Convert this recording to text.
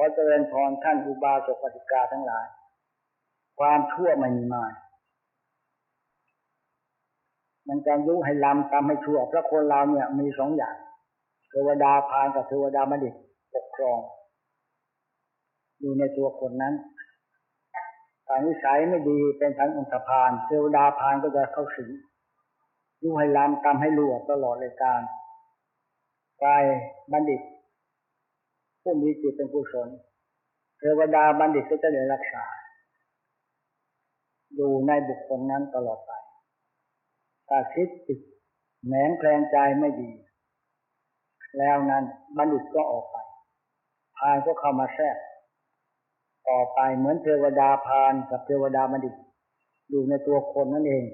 อเจริญพรท่านอุบาสกปฏิกาทั้งหลาย ความชั่วไม่มีมา มันจะยุให้ลำทำให้ชั่วเพราะคนเราเนี่ยมีสองอย่าง เทวดาพานกับเทวดาบัณฑิตปกครอง อยู่ในตัวคนนั้นถ้านิสัยไม่ดีเป็นทั้งองค์พาน เทวดาพานก็จะเข้าสิงยุให้ลำทำให้รั่วตลอดเลยการกายบัณฑิต ผู้มีจิตเป็นกุศลเทวดาบัณฑิตก็จะได้รักษา อยู่ในบุคคลนั้นตลอดไปถ้าคิดจิตแหนงแคลงใจไม่ดี แล้วนั้นบัณฑิตก็ออกไป พานก็เข้ามาแทรกต่อไปเหมือนเทวดาพานกับเทวดาบัณฑิตอยู่ในตัวคนนั่นเอง